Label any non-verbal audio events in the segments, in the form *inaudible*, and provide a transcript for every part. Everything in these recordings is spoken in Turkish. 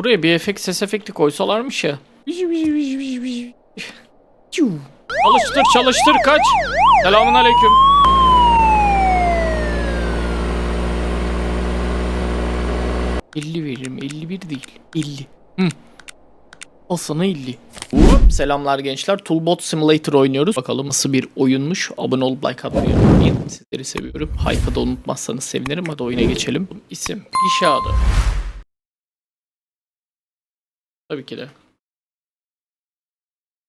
Buraya bir efekt ses efekti koysalarmış ya. Çalıştır çalıştır kaç. Selamun aleyküm. ...50 veririm. 51 değil. 50. Hı. Al sana 50. Hop, selamlar gençler. Toolbot Simulator oynuyoruz. Bakalım nasıl bir oyunmuş. Abone olup like atmayı unutmayın. Sizleri seviyorum. Hype'ı da unutmazsanız sevinirim. Hadi oyuna geçelim. İsim. Gişe adı. Tabii ki de.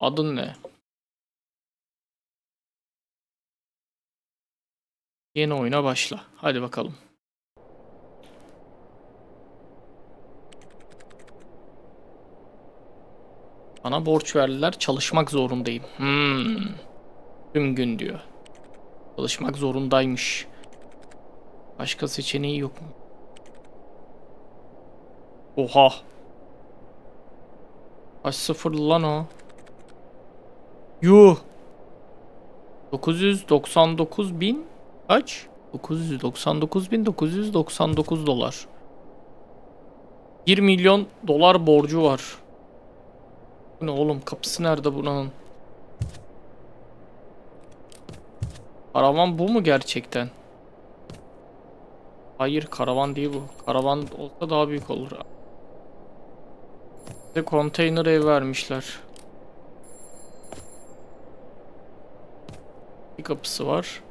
Adın ne? Yeni oyuna başla. Hadi bakalım. Bana borç verdiler. Çalışmak zorundayım. Hmm. Tüm gün diyor. Çalışmak zorundaymış. Başka seçeneği yok mu? Oha. Kaç sıfırlı lan o? Yuh. 999 bin kaç? 999 bin 999 dolar. 1 milyon dolar borcu var. Bu ne oğlum kapısı nerede bunun? Karavan bu mu gerçekten? Hayır karavan değil bu. Karavan olsa daha büyük olur. Bize konteyner ev vermişler. Bir kapısı var.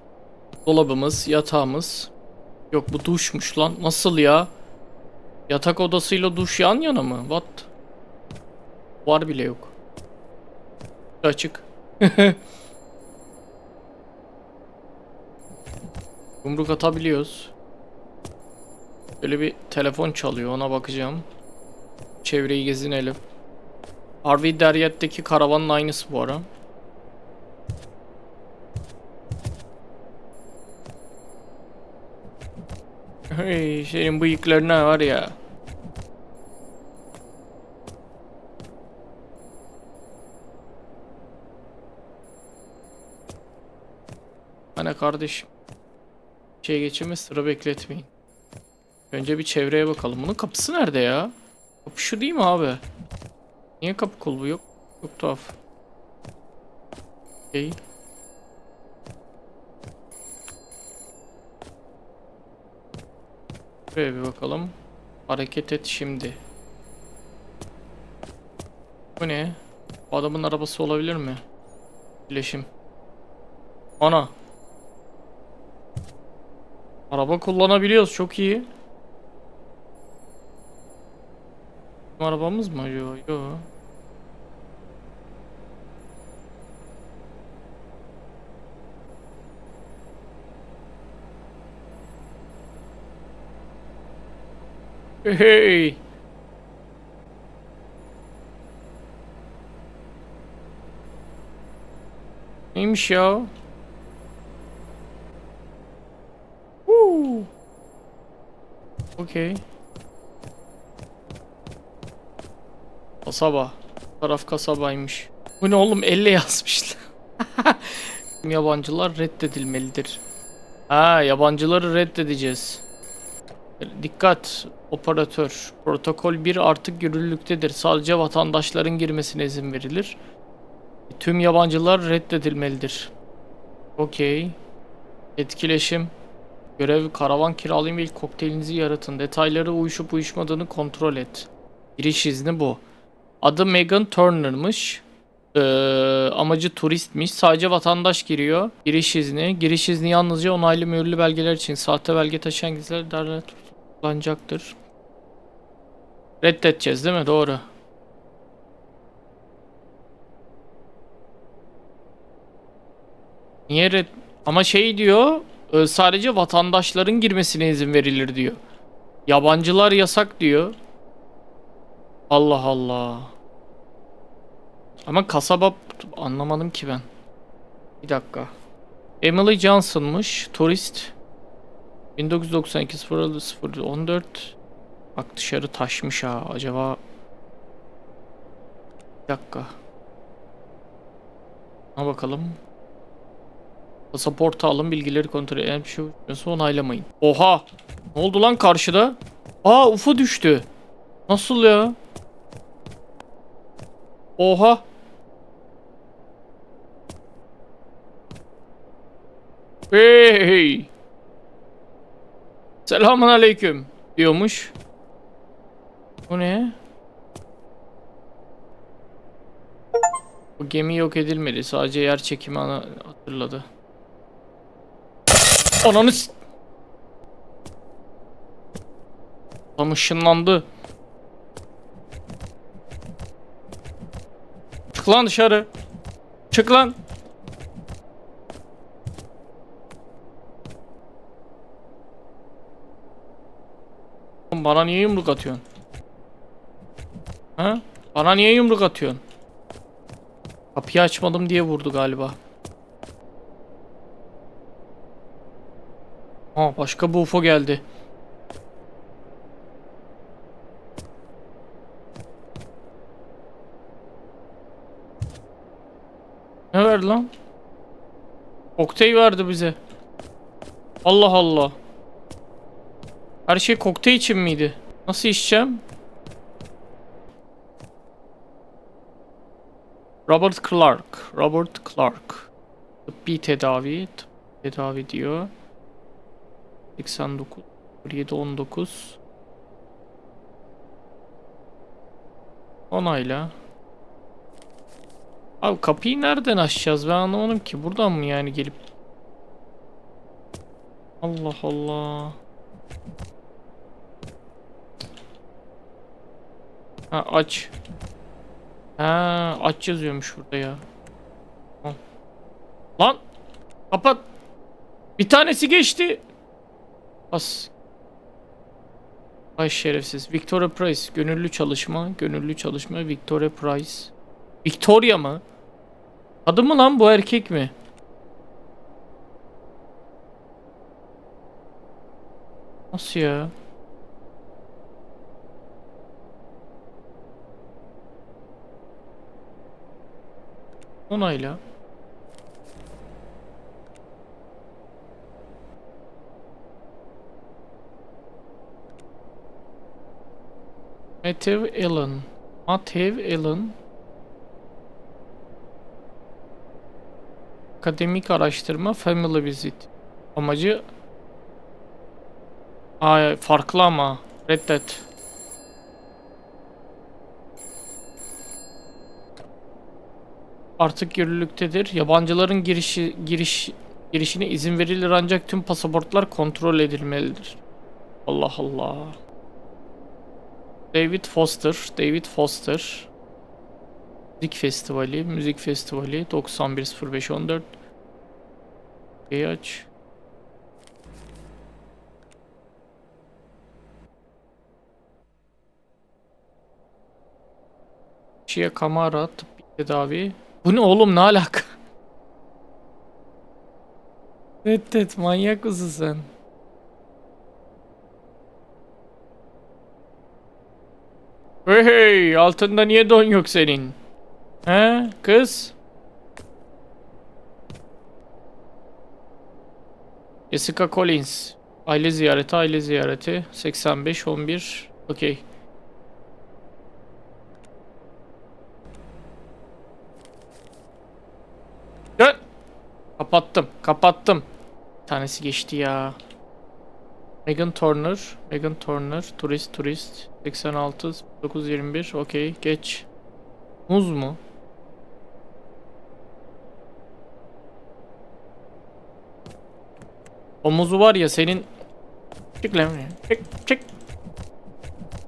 Dolabımız, yatağımız. Yok bu duşmuş lan. Nasıl ya? Yatak odasıyla duş yan yana mı? What? Var bile yok. Açık. *laughs* Yumruk atabiliyoruz. Böyle bir telefon çalıyor ona bakacağım. Çevreyi gezinelim. Harvey Deryat'taki karavanın aynısı bu ara. Hey, senin bıyıklarına var ya. Hani kardeşim. Şey geçimi sıra bekletmeyin. Önce bir çevreye bakalım. Bunun kapısı nerede ya? Kapı şu değil mi abi? Niye kapı kulbu yok? Çok tuhaf. Okey. Buraya bir bakalım. Hareket et şimdi. Bu ne? Bu adamın arabası olabilir mi? Bileşim. Ana. Araba kullanabiliyoruz. Çok iyi. Arabamız mı acaba? Yok. Hey. Neymiş ya? Woo. Okey. Kasaba. Taraf kasabaymış. Bu ne oğlum elle yazmışlar. *laughs* Yabancılar reddedilmelidir. Ha yabancıları reddedeceğiz. Dikkat operatör. Protokol 1 artık yürürlüktedir. Sadece vatandaşların girmesine izin verilir. Tüm yabancılar reddedilmelidir. Okey. Etkileşim. Görev karavan kiralayın ve ilk kokteylinizi yaratın. Detayları uyuşup uyuşmadığını kontrol et. Giriş izni bu. Adı Megan Turner'mış. Ee, amacı turistmiş. Sadece vatandaş giriyor. Giriş izni. Giriş izni yalnızca onaylı mühürlü belgeler için. Sahte belge taşıyan gizler derler tutuklanacaktır. Reddedeceğiz değil mi? Doğru. Niye red... Ama şey diyor e, sadece vatandaşların girmesine izin verilir diyor. Yabancılar yasak diyor. Allah Allah. Ama kasaba anlamadım ki ben. Bir dakika. Emily Johnson'mış. Turist. 1992 00 14. Bak dışarı taşmış ha. Acaba Bir dakika. Ha bakalım. Pasaportu alın bilgileri kontrol edin. Bir şey uçmuyorsa onaylamayın. Oha! Ne oldu lan karşıda? Aa UFO düştü. Nasıl ya? Oha. Hey. Selamun aleyküm diyormuş. Bu ne? Bu gemi yok edilmedi. Sadece yer çekimi hatırladı. Ananı s- Tam ışınlandı. Çık lan dışarı. Çık lan. Bana niye yumruk atıyorsun? Ha? Bana niye yumruk atıyorsun? Kapıyı açmadım diye vurdu galiba. Aa başka bir UFO geldi. Ne verdi lan? Kokteyl verdi bize. Allah Allah. Her şey kokteyl için miydi? Nasıl içeceğim? Robert Clark. Robert Clark. Tıbbi tedavi. Tıbbi tedavi diyor. 89. 7 19. Onayla. Abi kapıyı nereden açacağız ben anlamadım ki. Buradan mı yani gelip? Allah Allah. Ha aç. Ha aç yazıyormuş burada ya. Lan kapat. Bir tanesi geçti. Bas. Ay şerefsiz. Victoria Price. Gönüllü çalışma. Gönüllü çalışma. Victoria Price. Victoria mı? Adı mı lan bu erkek mi? Nasıl ya? Onayla. Matthew Allen. Matthew Allen. Akademik araştırma Family Visit. Amacı Ay farklı ama reddet. Artık yürürlüktedir. Yabancıların girişi giriş girişine izin verilir ancak tüm pasaportlar kontrol edilmelidir. Allah Allah. David Foster, David Foster. Müzik Festivali, Müzik Festivali 910514. Şeyi aç. Chia Kamara tıbbi tedavi. Bu ne oğlum ne alaka? Evet evet manyak mısın sen? Hey hey altında niye don yok senin? He kız? Jessica Collins. Aile ziyareti, aile ziyareti. 85 11. Okey. Kapattım, kapattım. Bir tanesi geçti ya. Megan Turner, Megan Turner, turist, turist. 86, 921. Okey, geç. Muz mu? O muzu var ya senin Çık lan. Çık çık.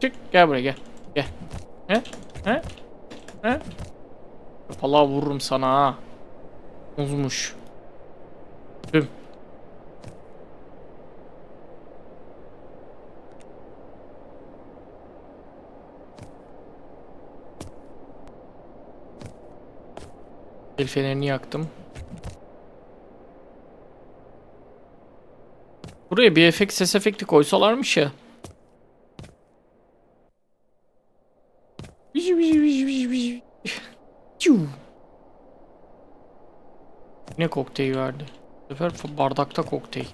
Çık gel buraya gel. Gel. He? He? He? Vallahi vururum sana ha. Muzmuş. Tüm. El fenerini yaktım. Buraya bir efekt ses efekti koysalarmış ya. Ne kokteyl verdi? Sefer bardakta kokteyl.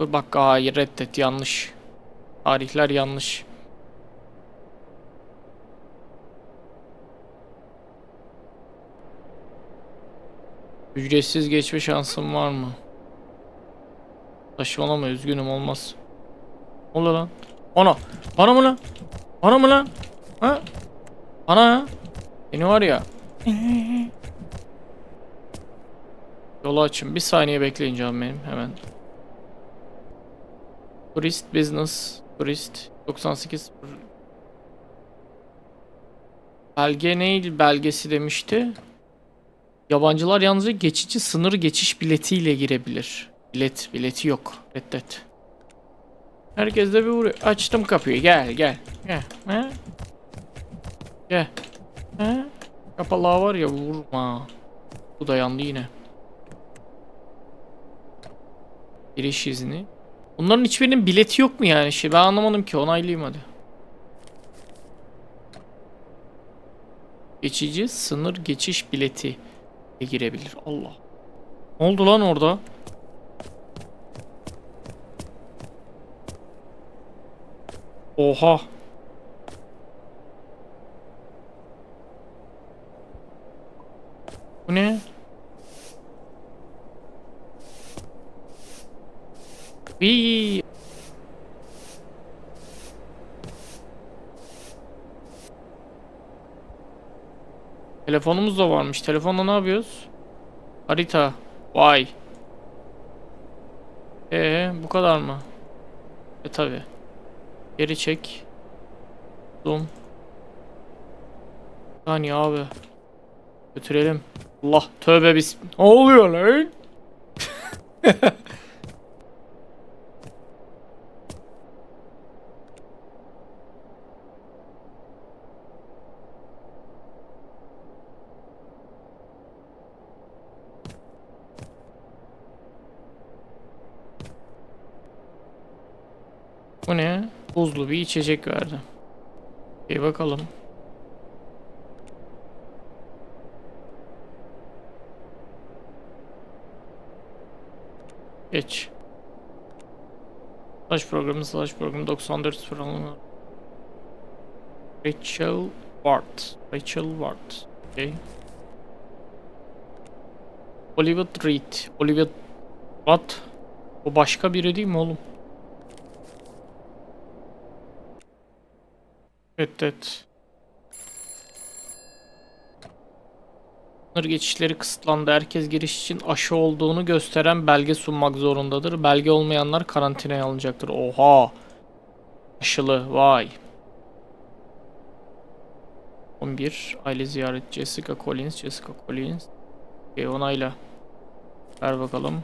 Bak hayır reddet yanlış. Tarihler yanlış. Ücretsiz geçme şansım var mı? Saçmalama üzgünüm olmaz. Ne lan? Ana! Bana mı lan? Bana mı lan? Ha? Bana ya. Beni var ya. *laughs* Yolu açın. Bir saniye bekleyin canım benim hemen. Turist business. Turist 98 Belge ne belgesi demişti? Yabancılar yalnızca geçici sınır geçiş biletiyle girebilir. Bilet, bileti yok. Reddet. Herkes de bir vuruyor. Açtım kapıyı. Gel, gel. Gel. He? Gel. He? Kapalı var ya vurma. Bu da yandı yine. Giriş izni. Bunların hiçbirinin bileti yok mu yani? Şey ben anlamadım ki. Onaylayayım hadi. Geçici sınır geçiş bileti ile girebilir. Allah. Ne oldu lan orada? Oha. Bu ne? Bir Telefonumuz da varmış. Telefonla ne yapıyoruz? Harita. Vay. Ee, bu kadar mı? E tabi. Geri çek. Zoom. Saniye abi. Götürelim. Allah tövbe biz. Ne oluyor lan? *laughs* Bu ne? Buzlu bir içecek verdi. Bir bakalım. Geç. Slash programı slash programı 94 programı. Rachel Ward. Rachel Ward. Okay. Olivia Reed. Olivia... What? O başka biri değil mi oğlum? Evet. Sınır geçişleri kısıtlandı. Herkes giriş için aşı olduğunu gösteren belge sunmak zorundadır. Belge olmayanlar karantinaya alınacaktır. Oha. Aşılı. Vay. 11. Aile ziyaret. Jessica Collins. Jessica Collins. Okay, onayla. Ver bakalım.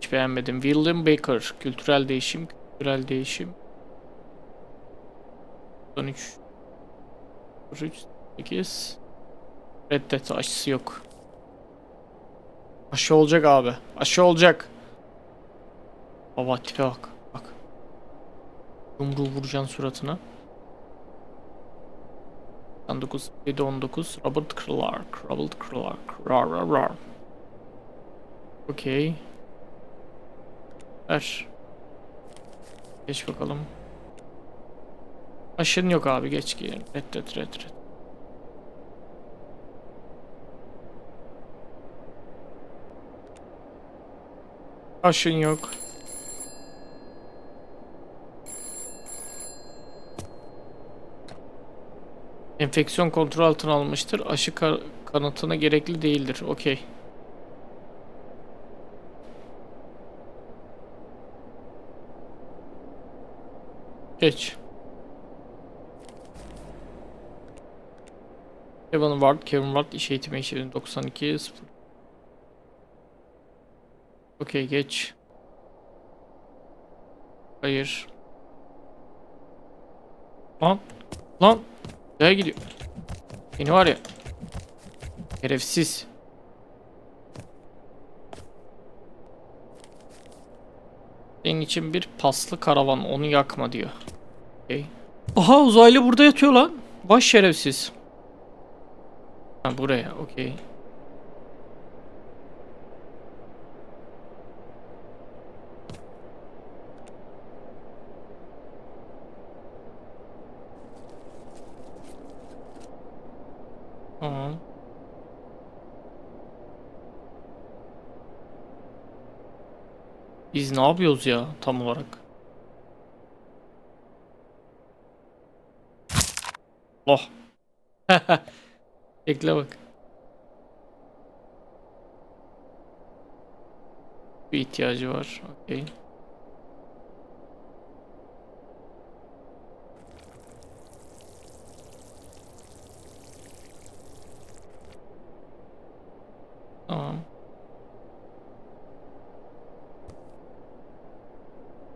Hiç beğenmedim. William Baker. Kültürel değişim. Kültürel değişim. 13 3 8 Reddet aşısı yok. Aşı olacak abi. Aşı olacak. Baba tipe bak. Bak. Yumruğu vuracaksın suratına. 19 7 19 Robert Clark. Robert Clark. Rar rar rar. Okey. Ver. Geç bakalım. Aşın yok abi geç ki. Red red red red. Aşın yok. Enfeksiyon kontrol altına alınmıştır. Aşı ka- kanıtına gerekli değildir. Okey. Geç. Kevin Ward, Kevin Ward iş eğitimi işleri 92 0. Okey geç. Hayır. Lan. Lan. Nereye gidiyor? Beni var ya. Şerefsiz. Senin için bir paslı karavan onu yakma diyor. Okay. Aha uzaylı burada yatıyor lan. Baş şerefsiz. Ha buraya okey. Tamam. Biz ne yapıyoruz ya tam olarak? Oh. *laughs* Bekle bak. Bir ihtiyacı var. Okey. Tamam.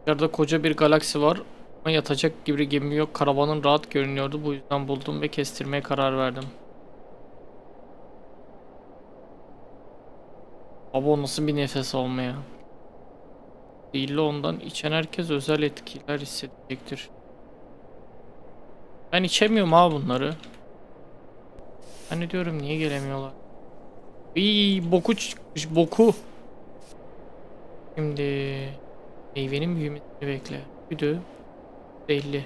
Dışarıda koca bir galaksi var ama yatacak gibi bir gemi yok. Karavanın rahat görünüyordu. Bu yüzden buldum ve kestirmeye karar verdim. Abi o nasıl bir nefes alma ya. Değil ondan içen herkes özel etkiler hissedecektir. Ben içemiyorum ha bunları. Hani diyorum niye gelemiyorlar? İyi boku çıkmış boku. Şimdi meyvenin büyümesini bekle. Bir 50.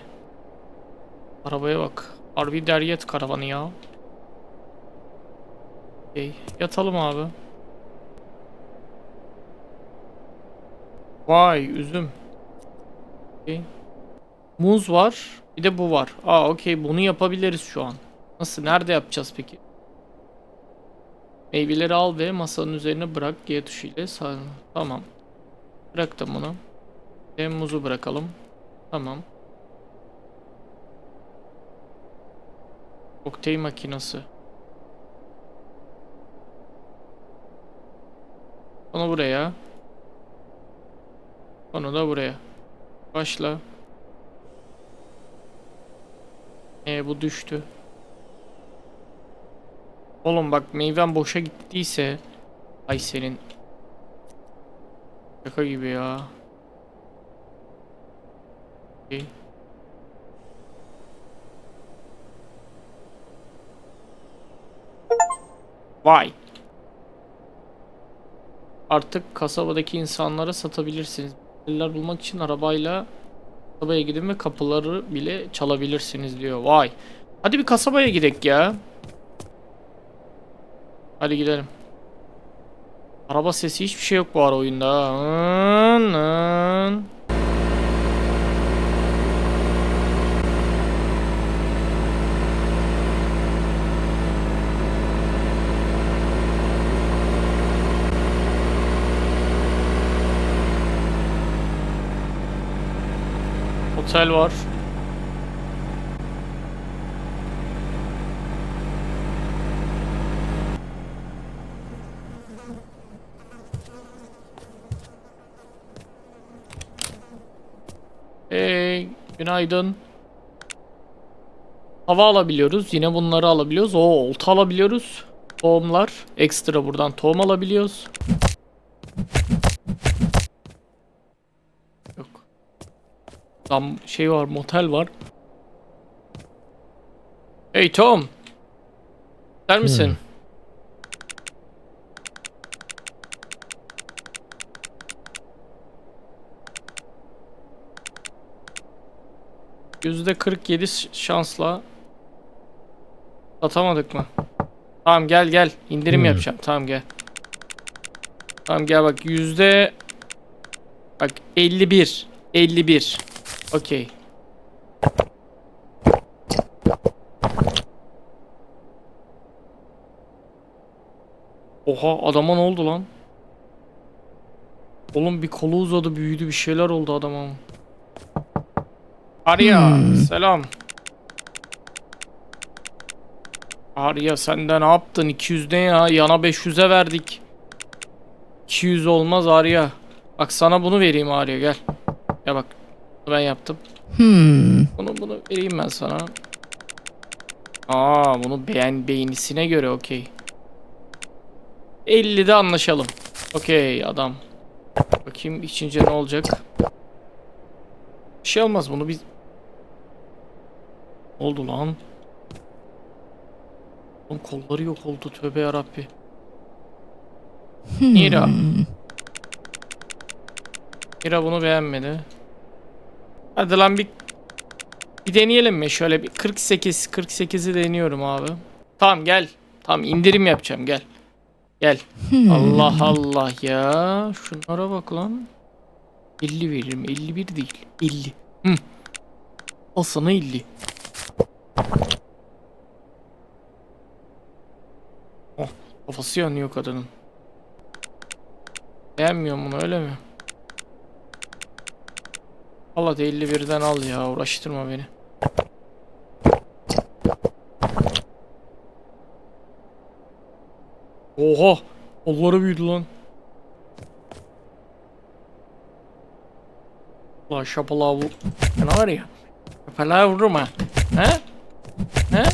Arabaya bak. Harbi deryet karavanı ya. Okay. Yatalım abi. Vay üzüm. Okay. Muz var. Bir de bu var. Aa okey bunu yapabiliriz şu an. Nasıl? Nerede yapacağız peki? Meyveleri al ve masanın üzerine bırak. G tuşuyla sağ. Tamam. Bıraktım bunu. Ve muzu bırakalım. Tamam. Kokteyl makinesi. Onu buraya. Onu da buraya. Başla. E bu düştü. Oğlum bak meyven boşa gittiyse ay senin şaka gibi ya. Okey. Vay. Artık kasabadaki insanlara satabilirsiniz. Eller bulmak için arabayla kasabaya gidin ve kapıları bile çalabilirsiniz diyor. Vay. Hadi bir kasabaya gidek ya. Hadi gidelim. Araba sesi hiçbir şey yok bu ara oyunda. Hın, hın. Otel var. Hey, günaydın. Hava alabiliyoruz. Yine bunları alabiliyoruz. O olta alabiliyoruz. Tohumlar. Ekstra buradan tohum alabiliyoruz. Yok. Tam şey var, motel var. Hey Tom. Der misin? Hmm. Yüzde 47 ş- şansla satamadık mı? Tamam gel gel indirim Hmm. yapacağım. Tamam gel. Tamam gel bak yüzde bak 51 51 Okey. Oha adama ne oldu lan? Oğlum bir kolu uzadı büyüdü bir şeyler oldu adama. Arya Hmm. selam. Arya sen de ne yaptın? 200 ne ya? Yana 500'e verdik. 200 olmaz Arya. Bak sana bunu vereyim Arya gel. Ya bak ben yaptım. Hmm. Bunu bunu vereyim ben sana. Aa bunu beğen beğenisine göre okey. 50'de anlaşalım. Okey adam. Bakayım içince ne olacak. Bir şey olmaz bunu biz... Oldu lan? Oğlum kolları yok oldu tövbe yarabbi. Mira. Mira bunu beğenmedi. Hadi lan bir bir deneyelim mi? Şöyle bir 48 48'i deniyorum abi. Tamam gel. Tamam indirim yapacağım gel. Gel. Allah Allah ya. Şunlara bak lan. 50 veririm. 51 değil. 50. Hı. Al sana 50. Oh, kafası yanıyor kadının. Beğenmiyorum bunu öyle mi? Al hadi 51'den al ya uğraştırma beni. Oha! Kolları büyüdü lan. Ulan şapalağı vur. Ne var ya? Şapalağı vururum ha. He? He?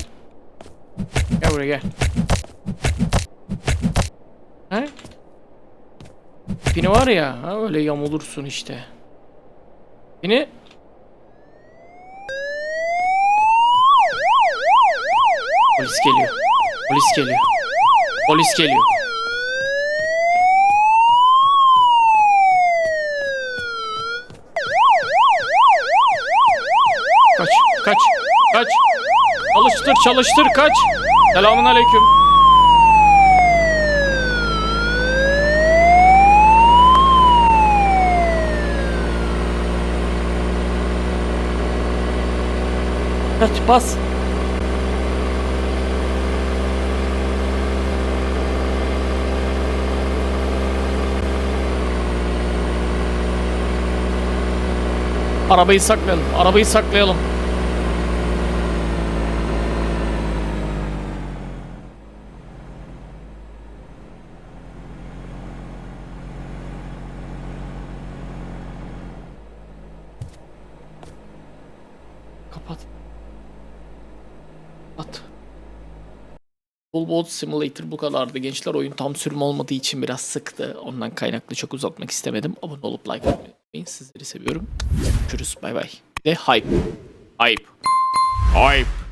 Gel buraya gel. He? Pini var ya, ha öyle yamulursun işte. Pini... Polis geliyor. Polis geliyor. Polis geliyor. Kaç, kaç, kaç. Çalıştır, çalıştır, kaç. Selamun aleyküm. Kaç, bas. Arabayı saklayalım. Arabayı saklayalım. Kapat. At. Boat Simulator bu kadardı gençler. Oyun tam sürüm olmadığı için biraz sıktı. Ondan kaynaklı çok uzatmak istemedim. Abone olup like atmayı unutmayın. Sizleri seviyorum. Görüşürüz. Bay bay. Bir de hype. Hype. Hype.